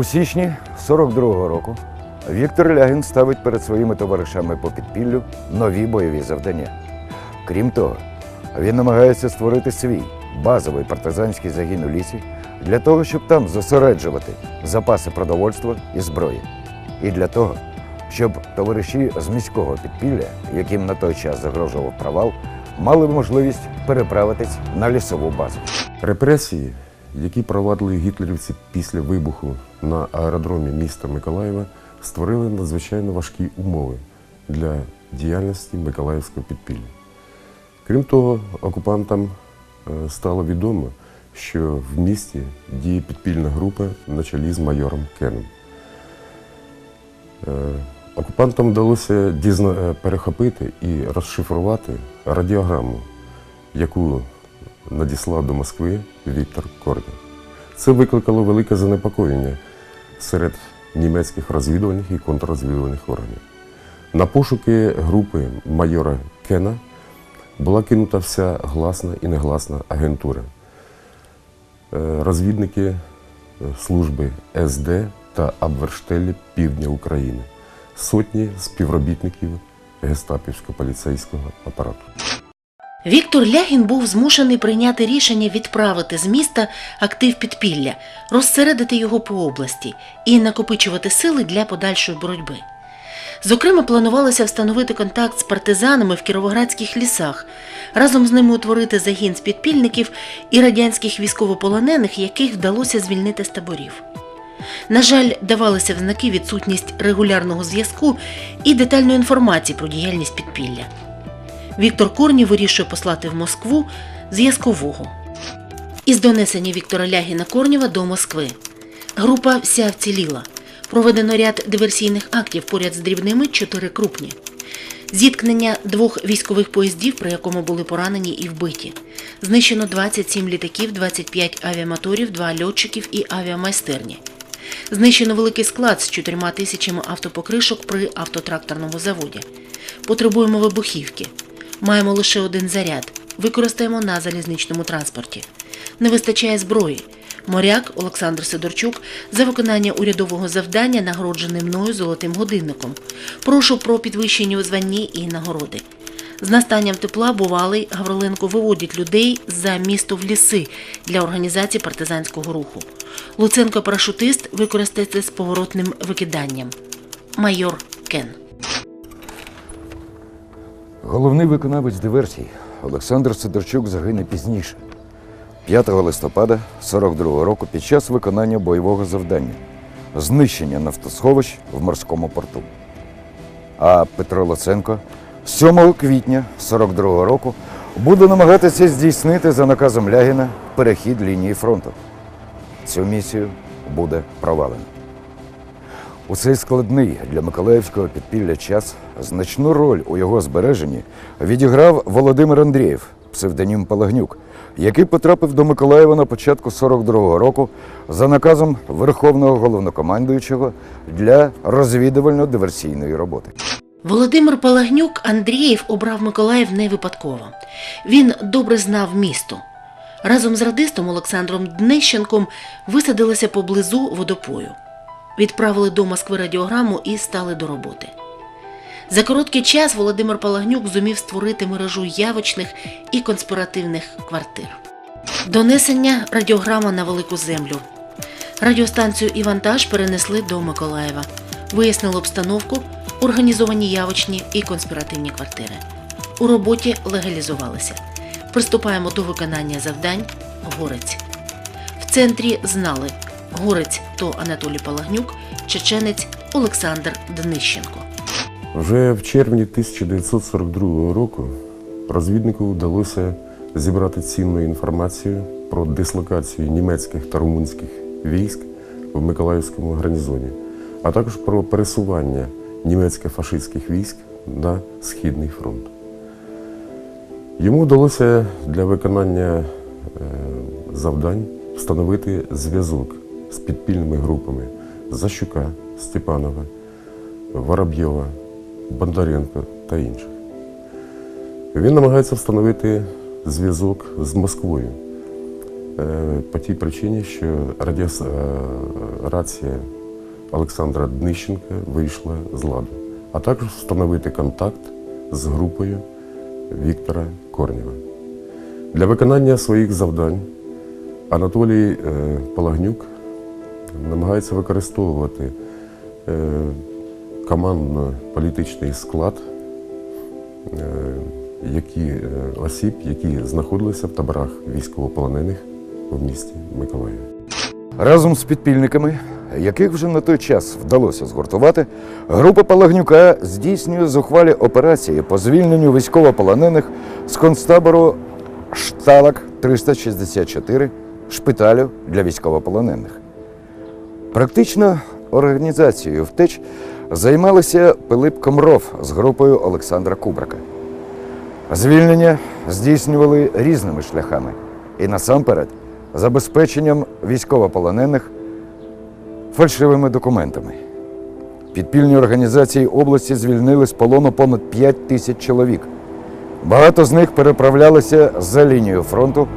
У січні 42-го року Віктор Лягін ставить перед своїми товаришами по підпіллю нові бойові завдання. Крім того, він намагається створити свій базовий партизанський загін у лісі для того, щоб там зосереджувати запаси продовольства і зброї. І для того, щоб товариші з міського підпілля, яким на той час загрожував провал, мали можливість переправитись на лісову базу. Репресії, які провадили гітлерівці після вибуху на аеродромі міста Миколаєва, створили надзвичайно важкі умови для діяльності Миколаївського підпілля. Крім того, окупантам е, стало відомо, що в місті діє підпільна група на чолі з майором Кеном. Е, Окупантам вдалося е, перехопити і розшифрувати радіограму, яку надіслав до Москви Віктор Кордін. Це викликало велике занепокоєння серед німецьких розвідувальних і контррозвідувальних органів. На пошуки групи майора Кена була кинута вся гласна і негласна агентура. Е, Розвідники е, служби СД та Абверштелі Півдня України, сотні співробітників гестапівсько-поліцейського апарату. Віктор Лягін був змушений прийняти рішення відправити з міста актив підпілля, розсередити його по області і накопичувати сили для подальшої боротьби. Зокрема, планувалося встановити контакт з партизанами в кіровоградських лісах, разом з ними утворити загін з підпільників і радянських військовополонених, яких вдалося звільнити з таборів. На жаль, давалися в знаки відсутність регулярного зв'язку і детальної інформації про діяльність підпілля. Віктор Корні вирішує послати в Москву зв'язкового. Із донесення Віктора Лягіна Корнєва до Москви. Група вся вціліла. Проведено ряд диверсійних актів поряд з дрібними чотири крупні. Зіткнення двох військових поїздів, при якому були поранені і вбиті. Знищено 27 літаків, 25 авіамоторів, 2 льотчиків і авіамайстерні. Знищено великий склад з чотирма тисячами автопокришок при автотракторному заводі. Потребуємо вибухівки. Маємо лише один заряд. Використаємо на залізничному транспорті. Не вистачає зброї. Моряк Олександр Сидорчук за виконання урядового завдання нагороджений мною золотим годинником. Прошу про підвищення у званні і нагороди. З настанням тепла бувалий Гавриленко виводить людей за місто в ліси для організації партизанського руху. Луценко парашутист використається з поворотним викиданням. Майор Кен. Головний виконавець диверсій Олександр Сидорчук загине пізніше, 5 листопада 42-го року під час виконання бойового завдання знищення нафтосховищ в морському порту. А Петро Луценко 7 квітня 42-го року буде намагатися здійснити за наказом Лягіна перехід лінії фронту. Цю місію буде провалено. У цей складний для Миколаївського підпілля час значну роль у його збереженні відіграв Володимир Андрієв, псевдонім Палагнюк, який потрапив до Миколаєва на початку 42-го року за наказом Верховного головнокомандуючого для розвідувально-диверсійної роботи. Володимир Палагнюк Андрієв обрав Миколаїв не випадково. Він добре знав місто. Разом з радистом Олександром Днищенком висадилися поблизу водопою. Відправили до Москви радіограму і стали до роботи. За короткий час Володимир Палагнюк зумів створити мережу явочних і конспіративних квартир. Донесення радіограма на велику землю. Радіостанцію і вантаж перенесли до Миколаєва. Вияснили обстановку, організовані явочні і конспіративні квартири. У роботі легалізувалися. Приступаємо до виконання завдань. Горець. В центрі знали Горець то Анатолій Палагнюк, чеченець Олександр Днищенко. Вже в червні 1942 року розвіднику вдалося зібрати цінну інформацію про дислокацію німецьких та румунських військ в Миколаївському гарнізоні, а також про пересування німецько-фашистських військ на Східний фронт. Йому вдалося для виконання е, завдань встановити зв'язок з підпільними групами Защука, Степанова, Воробйова, Бондаренко та інших. Він намагається встановити зв'язок з Москвою. е, по тій причині, що радіос- е, рація Олександра Днищенка вийшла з ладу, а також встановити контакт з групою Віктора Корнєва. Для виконання своїх завдань Анатолій е, Палагнюк намагається використовувати е, командно-політичний склад е, які, е, осіб, які знаходилися в таборах військовополонених в місті Миколаїві. Разом з підпільниками, яких вже на той час вдалося згуртувати, група Палагнюка здійснює зухвалі операції по звільненню військовополонених з концтабору Шталак 364 шпиталю для військовополонених. Практично організацією втеч займалися Пилип Комров з групою Олександра Кубрака. Звільнення здійснювали різними шляхами і насамперед забезпеченням військовополонених фальшивими документами. Підпільні організації області звільнили з полону понад 5 тисяч чоловік. Багато з них переправлялися за лінію фронту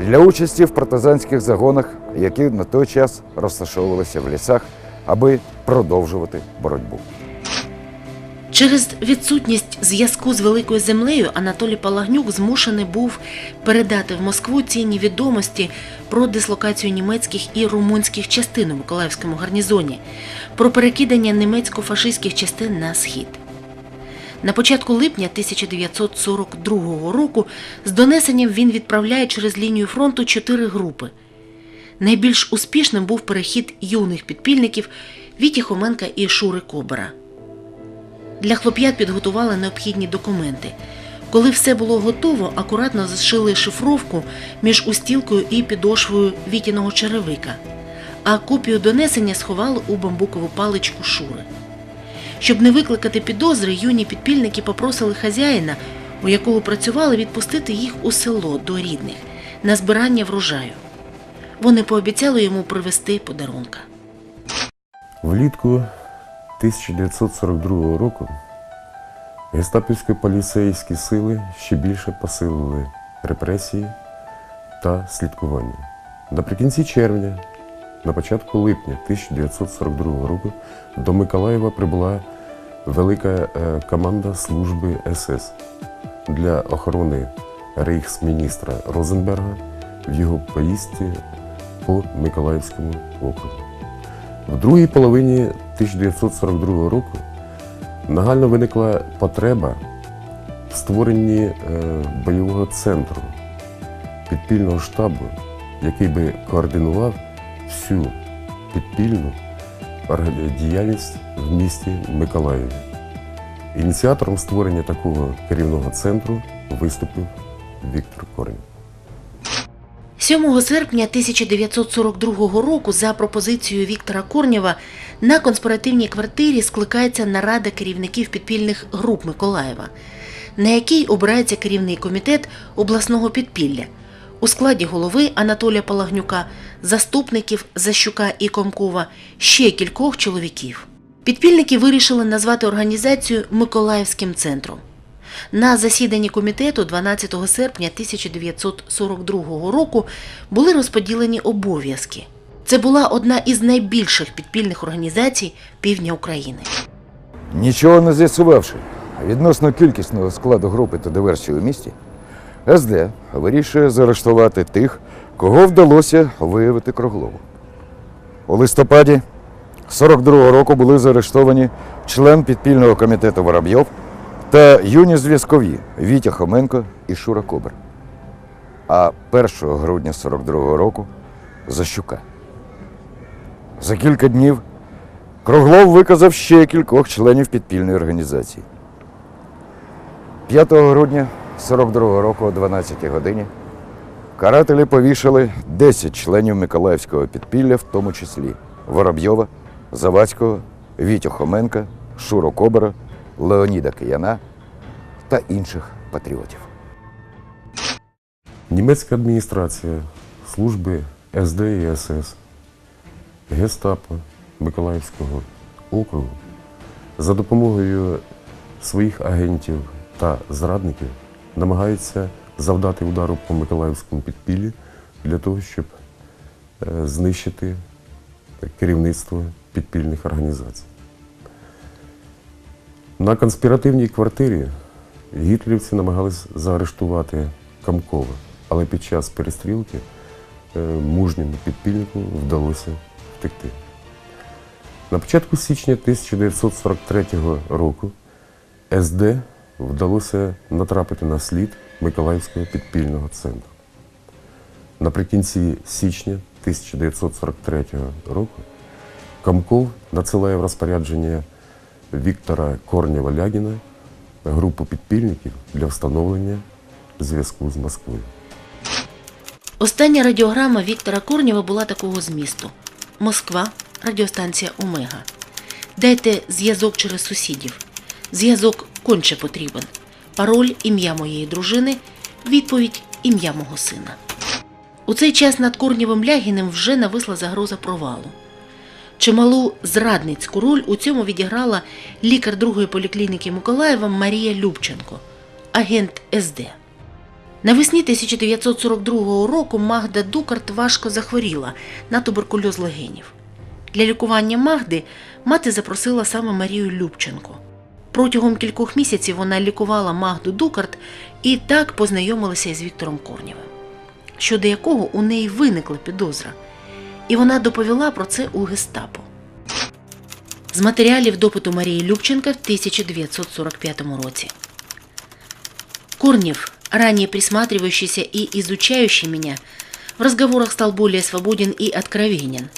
для участі в партизанських загонах, які на той час розташовувалися в лісах, аби продовжувати боротьбу. Через відсутність зв'язку з великою землею Анатолій Палагнюк змушений був передати в Москву цінні відомості про дислокацію німецьких і румунських частин у Миколаївському гарнізоні, про перекидання німецько-фашистських частин на схід. На початку липня 1942 року з донесенням він відправляє через лінію фронту чотири групи. Найбільш успішним був перехід юних підпільників Віті Хоменка і Шури Кобера. Для хлоп'ят підготували необхідні документи. Коли все було готово, акуратно зашили шифровку між устілкою і підошвою вітіного черевика, а копію донесення сховали у бамбукову паличку Шури. Щоб не викликати підозри, юні підпільники попросили хазяїна, у якого працювали, відпустити їх у село до рідних на збирання врожаю. Вони пообіцяли йому привезти подарунка. Влітку 1942 року гестапівські поліцейські сили ще більше посилили репресії та слідкування. Наприкінці червня, на початку липня 1942 року до Миколаєва прибула велика е, команда служби СС для охорони рейхсміністра Розенберга в його поїздці по Миколаївському округу. В другій половині 1942 року нагально виникла потреба в створенні е, бойового центру, підпільного штабу, який би координував всю підпільну діяльність в місті Миколаєві. Ініціатором створення такого керівного центру виступив Віктор Корнь. 7 серпня 1942 року за пропозицією Віктора Корнєва на конспіративній квартирі скликається нарада керівників підпільних груп Миколаєва, на якій обирається керівний комітет обласного підпілля у складі голови Анатолія Палагнюка, заступників Защука і Комкова, ще кількох чоловіків. Підпільники вирішили назвати організацію Миколаївським центром. На засіданні комітету 12 серпня 1942 року були розподілені обов'язки. Це була одна із найбільших підпільних організацій півдня України. Нічого не з'ясувавши відносно кількісного складу групи та диверсії у місті, СД вирішує заарештувати тих, кого вдалося виявити Круглову. У листопаді 42-го року були заарештовані член підпільного комітету Воробйов та юні зв'язкові Вітя Хоменко і Шура Кобр. А 1 грудня 42-го року Защука. За кілька днів Круглов виказав ще кількох членів підпільної організації. 5 грудня 42-го року о 12-й годині карателі повішали 10 членів Миколаївського підпілля, в тому числі Воробйова, Завадського, Вітю Хоменка, Шуру Кобера, Леоніда Кияна та інших патріотів. Німецька адміністрація, служби СД і СС, Гестапо Миколаївського округу за допомогою своїх агентів та зрадників намагаються завдати удару по Миколаївському підпіллі для того, щоб е, знищити керівництво підпільних організацій. На конспіративній квартирі гітлерівці намагались заарештувати Камкова, але під час перестрілки е, мужньому підпільнику вдалося втекти. На початку січня 1943 року СД вдалося натрапити на слід Миколаївського підпільного центру. Наприкінці січня 1943 року Комков надсилає в розпорядження Віктора Корнєва-Лягіна групу підпільників для встановлення зв'язку з Москвою. Остання радіограма Віктора Корнєва була такого змісту: Москва, радіостанція Омега. Дайте зв'язок через сусідів. Зв'язок конче потрібен. Пароль ім'я моєї дружини, відповідь ім'я мого сина. У цей час над Корнєвим Лягіним вже нависла загроза провалу. Чималу зрадницьку роль у цьому відіграла лікар другої поліклініки Миколаєва Марія Любченко, агент СД. Навесні 1942 року Магда Дукарт важко захворіла на туберкульоз легенів. Для лікування Магди мати запросила саме Марію Любченко. Протягом кількох місяців вона лікувала Магду Дукарт і так познайомилася із Віктором Корнєвим, щодо якого у неї виникла підозра, і вона доповіла про це у гестапо. З матеріалів допиту Марії Любченка в 1945 році. Корнев, ранее присматривающийся и изучающий меня, в разговорах стал более свободен и откровенен.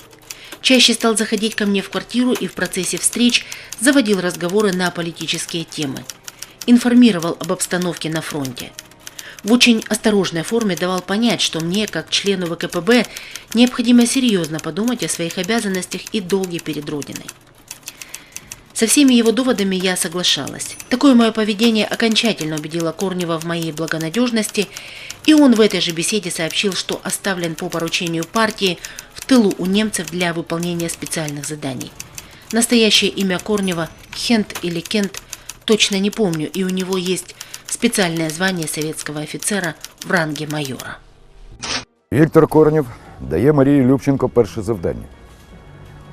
Чаще стал заходить ко мне в квартиру и в процессе встреч заводил разговоры на политические темы. Информировал об обстановке на фронте. В очень осторожной форме давал понять, что мне, как члену ВКПБ, необходимо серьезно подумать о своих обязанностях и долге перед Родиной. Со всеми его доводами я соглашалась. Такое мое поведение окончательно убедило Корнева в моей благонадежности, и он в этой же беседе сообщил, что оставлен по поручению партии тылу у немцев для выполнения специальных заданий. Настоящее имя Корнева – Хент или Кент – точно не помню, и у него есть специальное звание советского офицера в ранге майора. Віктор Корнєв дає Марії Любченко перше завдання.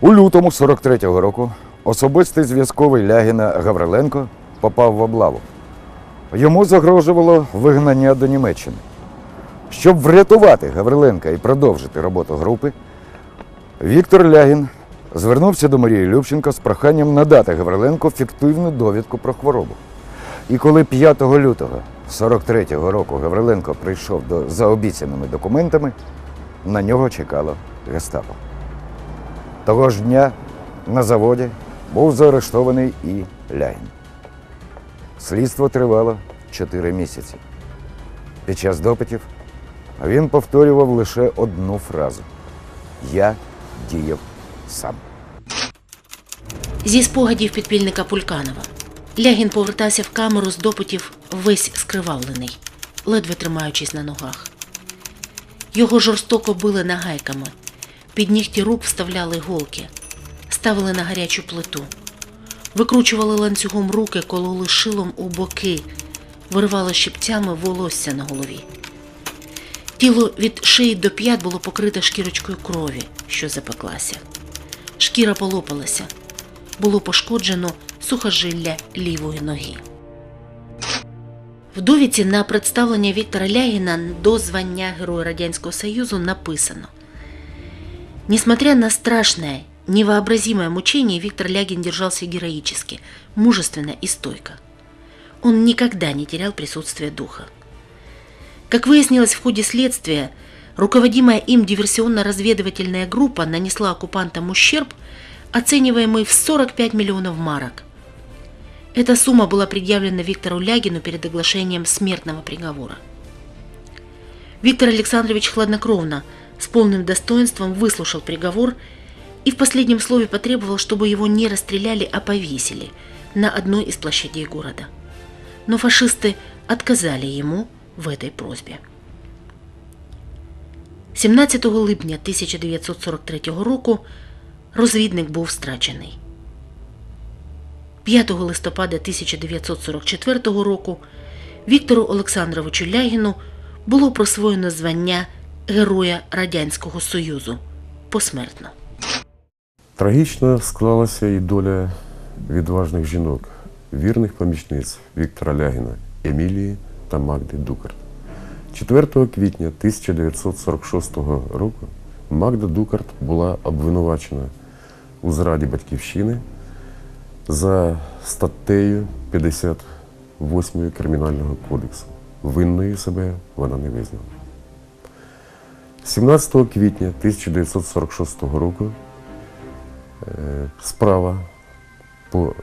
У лютому 43-го року особистий зв'язковий Лягіна Гавриленко попав в облаву. Йому загрожувало вигнання до Німеччини. Щоб врятувати Гавриленка і продовжити роботу групи, Віктор Лягін звернувся до Марії Любченко з проханням надати Гавриленко фіктивну довідку про хворобу. І коли 5 лютого 43-го року Гавриленко прийшов до, за обіцяними документами, на нього чекало гестапо. Того ж дня на заводі був заарештований і Лягін. Слідство тривало 4 місяці. Під час допитів він повторював лише одну фразу: Я діяв сам. Зі спогадів підпільника Пульканова. Лягін повертався в камеру з допитів весь скривавлений, ледве тримаючись на ногах. Його жорстоко били нагайками, під нігті рук вставляли голки, ставили на гарячу плиту, викручували ланцюгом руки, кололи шилом у боки, виривали щипцями волосся на голові. Тіло від шиї до п'ят було покрите шкірочкою крові, що запеклася. Шкіра полопалася, було пошкоджено сухожилля лівої ноги. В довідці на представлення Віктора Лягіна до звання Героя Радянського Союзу написано Несмотря на страшное, невообразимое мучение, Виктор Лягин держался героически, мужественно и стойко. Он никогда не терял присутствие духа. Как выяснилось в ходе следствия, руководимая им диверсионно-разведывательная группа нанесла оккупантам ущерб, оцениваемый в 45 миллионов марок. Эта сумма была предъявлена Виктору Лягину перед оглашением смертного приговора. Виктор Александрович хладнокровно, с полным достоинством выслушал приговор и в последнем слове потребовал, чтобы его не расстреляли, а повесили на одной из площадей города. Но фашисты отказали ему в этой просьбе. 17 липня 1943 року розвідник був страчений. 5 листопада 1944 року Віктору Олександровичу Лягіну було присвоєно звання Героя Радянського Союзу посмертно. Трагічно склалася і доля відважних жінок, вірних помічниць Віктора Лягіна, Емілії та Магди Дукарт. 4 квітня 1946 року Магда Дукарт була обвинувачена у зраді батьківщини за статтею 58 Кримінального кодексу. Винною себе вона не визнала. 17 квітня 1946 року е, справа по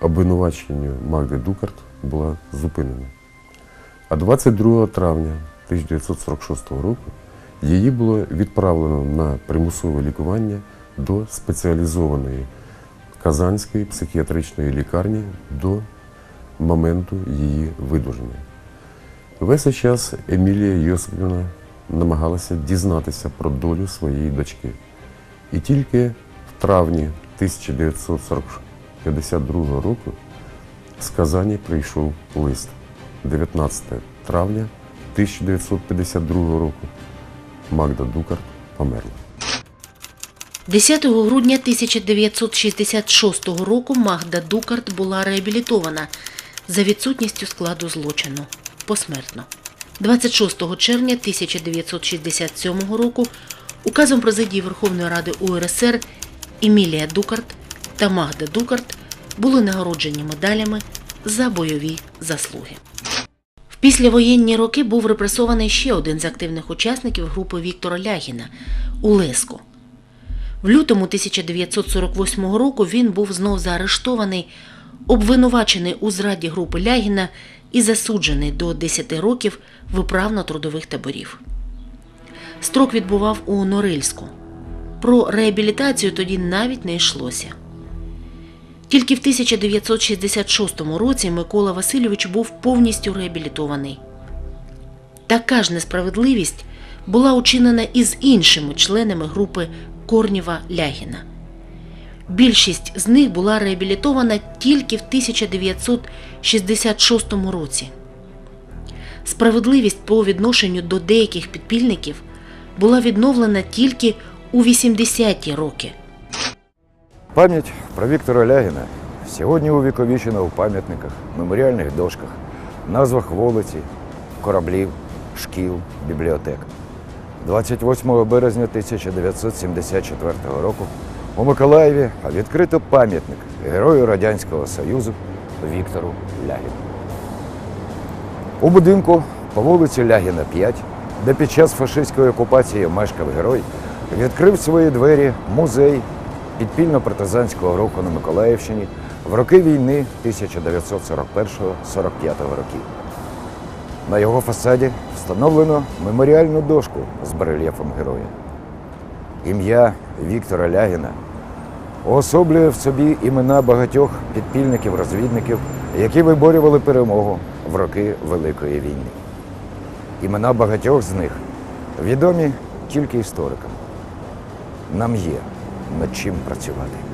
обвинуваченню Магди Дукарт була зупинена. А 22 травня 1946 року її було відправлено на примусове лікування до спеціалізованої Казанської психіатричної лікарні до моменту її видуження. Весь цей час Емілія Йосипівна намагалася дізнатися про долю своєї дочки. І тільки в травні 1952 року з Казані прийшов лист. 19 травня 1952 року Магда Дукарт померла. 10 грудня 1966 року Магда Дукарт була реабілітована за відсутністю складу злочину посмертно. 26 червня 1967 року указом президії Верховної Ради УРСР Емілія Дукарт та Магда Дукарт були нагороджені медалями за бойові заслуги. В післявоєнні роки був репресований ще один з активних учасників групи Віктора Лягіна Улеско. В лютому 1948 року він був знов заарештований, обвинувачений у зраді групи Лягіна і засуджений до 10 років виправно-трудових таборів. Строк відбував у Норильську. Про реабілітацію тоді навіть не йшлося. Тільки в 1966 році Микола Васильович був повністю реабілітований. Така ж несправедливість була учинена і з іншими членами групи Корнєва Лягіна. Більшість з них була реабілітована тільки в 1966 році. Справедливість по відношенню до деяких підпільників була відновлена тільки у 80-ті роки. Пам'ять про Віктора Лягіна сьогодні увіковічена у пам'ятниках, меморіальних дошках, назвах вулиці, кораблів, шкіл, бібліотек. 28 березня 1974 року у Миколаєві відкрито пам'ятник Герою Радянського Союзу Віктору Лягіну. У будинку по вулиці Лягіна 5, де під час фашистської окупації мешкав герой, відкрив свої двері музей підпільно-партизанського руху на Миколаївщині в роки війни 1941-45 років. На його фасаді встановлено меморіальну дошку з барельєфом героя. Ім'я Віктора Лягіна уособлює в собі імена багатьох підпільників-розвідників, які виборювали перемогу в роки Великої війни. Імена багатьох з них відомі тільки історикам. Нам є над чим працювати.